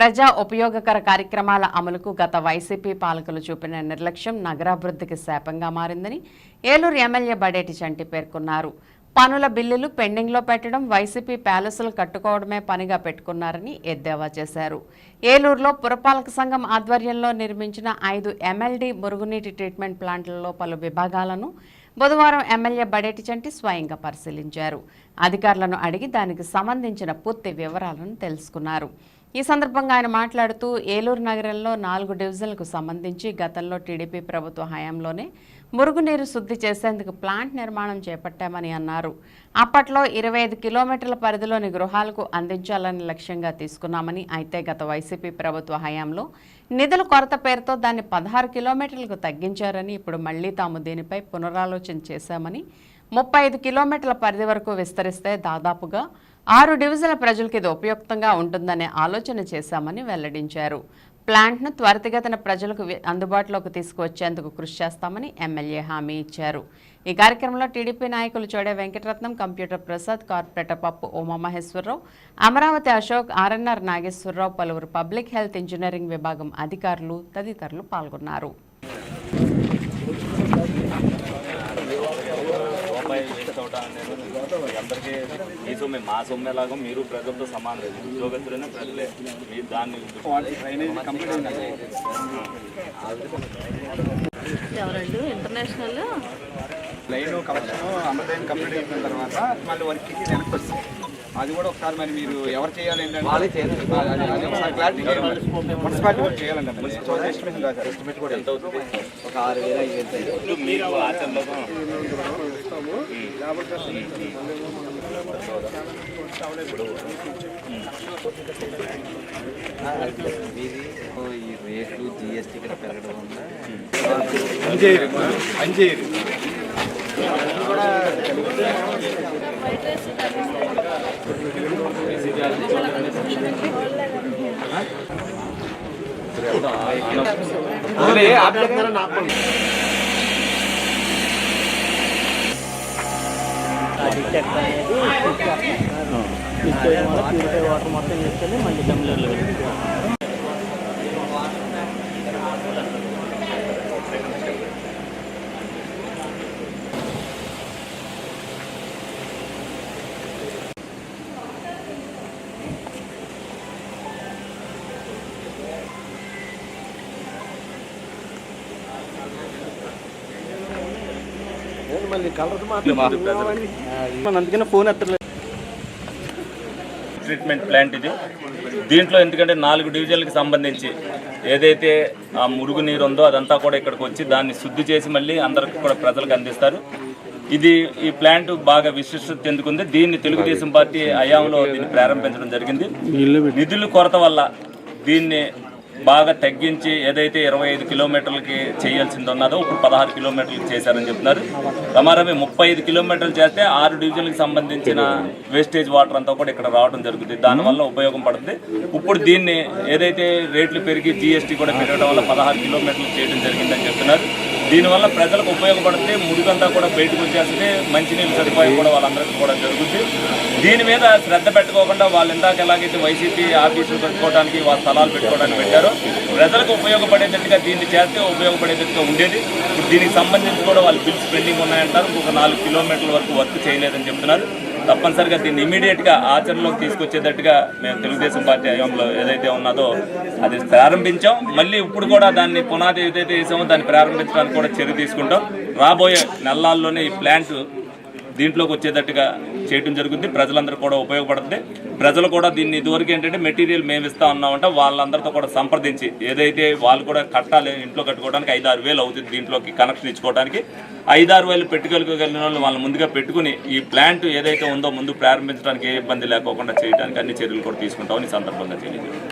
ప్రజా ఉపయోగకర కార్యక్రమాల అమలుకు గత వైసీపీ పాలకులు చూపిన నిర్లక్ష్యం నగరాభివృద్ధికి శాపంగా మారిందని ఏలూరు ఎమ్మెల్యే బడేటి చంటి పేర్కొన్నారు. పనుల బిల్లులు పెండింగ్లో పెట్టడం వైసీపీ ప్యాలెస్లు కట్టుకోవడమే పనిగా పెట్టుకున్నారని ఎద్దేవా చేశారు. ఏలూరులో పురపాలక సంఘం ఆధ్వర్యంలో నిర్మించిన ఐదు ఎమ్మెల్డీ మురుగునీటి ట్రీట్మెంట్ ప్లాంట్లలో పలు విభాగాలను బుధవారం ఎమ్మెల్యే బడేటి చంటి స్వయంగా పరిశీలించారు. అధికారులను అడిగి దానికి సంబంధించిన పూర్తి వివరాలను తెలుసుకున్నారు. ఈ సందర్భంగా ఆయన మాట్లాడుతూ ఏలూరు నగరంలో నాలుగు డివిజన్లకు సంబంధించి గతంలో టీడీపీ ప్రభుత్వ హయాంలోనే మురుగునీరు శుద్ధి చేసేందుకు ప్లాంట్ నిర్మాణం చేపట్టామని అన్నారు. అప్పట్లో ఇరవై ఐదు కిలోమీటర్ల పరిధిలోని గృహాలకు అందించాలని లక్ష్యంగా తీసుకున్నామని అయితే గత వైసీపీ ప్రభుత్వ హయాంలో నిధుల కొరత పేరుతో దాన్ని పదహారు కిలోమీటర్లకు తగ్గించారని ఇప్పుడు మళ్ళీ తాము దీనిపై పునరాలోచన చేశామని ముప్పై ఐదు కిలోమీటర్ల పరిధి వరకు విస్తరిస్తే దాదాపుగా ఆరు డివిజన్ల ప్రజలకు ఇది ఉపయుక్తంగా ఉంటుందనే ఆలోచన చేశామని వెల్లడించారు. ప్లాంట్ను త్వరితగతిన ప్రజలకు అందుబాటులోకి తీసుకువచ్చేందుకు కృషి చేస్తామని ఎమ్మెల్యే హామీ ఇచ్చారు. ఈ కార్యక్రమంలో టీడీపీ నాయకులు Chode Venkataratnam computer Prasad corporator Pappu Umamaheswararao Amaravati Ashok RNR Nageswararao పలువురు పబ్లిక్ హెల్త్ ఇంజనీరింగ్ విభాగం అధికారులు తదితరులు పాల్గొన్నారు. అనేది అందరికీ మీ సొమ్మే మా సొమ్మే లాగా మీరు ప్రజలతో సమానం ఉద్యోగస్తులైన ప్రజలే. మీరు దాన్ని ఎవరండి? ఇంటర్నేషనల్? లైన్ కలెక్షన్ అమృతైన్ కంప్లీట్ అయిపోయిన తర్వాత మళ్ళీ వర్క్ వెనక్కి వస్తుంది అది కూడా ఒకసారి మరి మీరు ఎవరు చేయాలి ఏంటంటే అది- అది ఒకసారి క్లారిటీ చేయాలి మున్సిపాలిటీ కూడా చేయాలండి. మున్సిపల్ ఎస్టిమేషన్ కాదు ఎస్టిమేట్ కూడా ఎంత అవుతుంది? ఒక ఆరు వేల ఐదు వేలు ఈ రేట్లు జిఎస్టీ కూడా పెరగడం వల్ల డిటెక్ట్ అనేది వాటర్ మొత్తం తీసుకెళ్ళి మళ్ళీ తమిళలో వెళ్తుంది అందుకనే ఫోన్ ఎత్తలేదు ట్రీట్మెంట్ ప్లాంట్ ఇది. దీంట్లో ఎందుకంటే నాలుగు డివిజన్లకు సంబంధించి ఏదైతే ఆ మురుగు నీరు ఉందో అదంతా కూడా ఇక్కడికి వచ్చి దాన్ని శుద్ధి చేసి మళ్ళీ అందరికి కూడా ప్రజలకు అందిస్తారు. ఇది ఈ ప్లాంట్ బాగా విశిష్టత చెందుకుంది. దీన్ని తెలుగుదేశం పార్టీ హయాంలో దీన్ని ప్రారంభించడం జరిగింది. నిధుల కొరత వల్ల దీన్ని బాగా తగ్గించి ఏదైతే ఇరవై ఐదు కిలోమీటర్లకి చేయాల్సింది ఉన్నదో ఇప్పుడు పదహారు కిలోమీటర్లకి చేశారని చెప్తున్నారు. రమారమి ముప్పై ఐదు కిలోమీటర్లు చేస్తే ఆరు డివిజన్లకు సంబంధించిన వేస్టేజ్ వాటర్ అంతా కూడా ఇక్కడ రావడం జరుగుతుంది. దానివల్ల ఉపయోగం పడుతుంది. ఇప్పుడు దీన్ని ఏదైతే రేట్లు పెరిగి జీఎస్టీ కూడా పెరగడం వల్ల పదహారు కిలోమీటర్లు చేయడం జరిగిందని చెప్తున్నారు. దీనివల్ల ప్రజలకు ఉపయోగపడితే మురుగంతా కూడా బయటకు వచ్చేస్తే మంచినీళ్ళు సదుపాయం కూడా వాళ్ళందరికీ కూడా జరుగుతుంది దీని మీద శ్రద్ధ పెట్టుకోకుండా వాళ్ళు ఇందాక ఎలాగైతే వైసీపీ ఆఫీసులు పెట్టుకోవడానికి వాళ్ళ స్థలాలు పెట్టుకోవడానికి పెట్టారో ప్రజలకు ఉపయోగపడేటట్టుగా దీన్ని చేస్తే ఉపయోగపడేటట్టుగా ఉండేది. ఇప్పుడు దీనికి సంబంధించి కూడా వాళ్ళు బిల్స్ పెండింగ్ ఉన్నాయంటారు. ఇంకొక నాలుగు కిలోమీటర్ల వరకు వర్క్ చేయలేదని చెప్తున్నారు. తప్పనిసరిగా దీన్ని ఇమీడియట్గా ఆచరణలోకి తీసుకొచ్చేటట్టుగా మేము తెలుగుదేశం పార్టీ హయాంలో ఏదైతే ఉన్నదో అది ప్రారంభించాం. మళ్ళీ ఇప్పుడు కూడా దాన్ని పునాది ఏదైతే వేసామో దాన్ని ప్రారంభించడానికి కూడా చర్య తీసుకుంటాం. రాబోయే నెలల్లోనే ఈ ప్లాంట్ దీంట్లోకి వచ్చేటట్టుగా చేయడం జరుగుతుంది. ప్రజలందరూ కూడా ఉపయోగపడుతుంది. ప్రజలు కూడా దీన్ని ఇదివరకు ఏంటంటే మెటీరియల్ మేము ఇస్తా ఉన్నామంటే వాళ్ళందరితో కూడా సంప్రదించి ఏదైతే వాళ్ళు కూడా కట్టాలి ఇంట్లో కట్టుకోవడానికి ఐదు ఆరు వేలు అవుతుంది దీంట్లోకి కనెక్షన్ ఇచ్చుకోవడానికి ఐదారు వేలు పెట్టుకోగలిగిన వాళ్ళు వాళ్ళు ముందుగా పెట్టుకుని ఈ ప్లాంట్ ఏదైతే ఉందో ముందు ప్రారంభించడానికి ఏ ఇబ్బంది లేకోకుండా చేయడానికి అన్ని చర్యలు కూడా తీసుకుంటామని సందర్భంగా తెలియజేస్తాం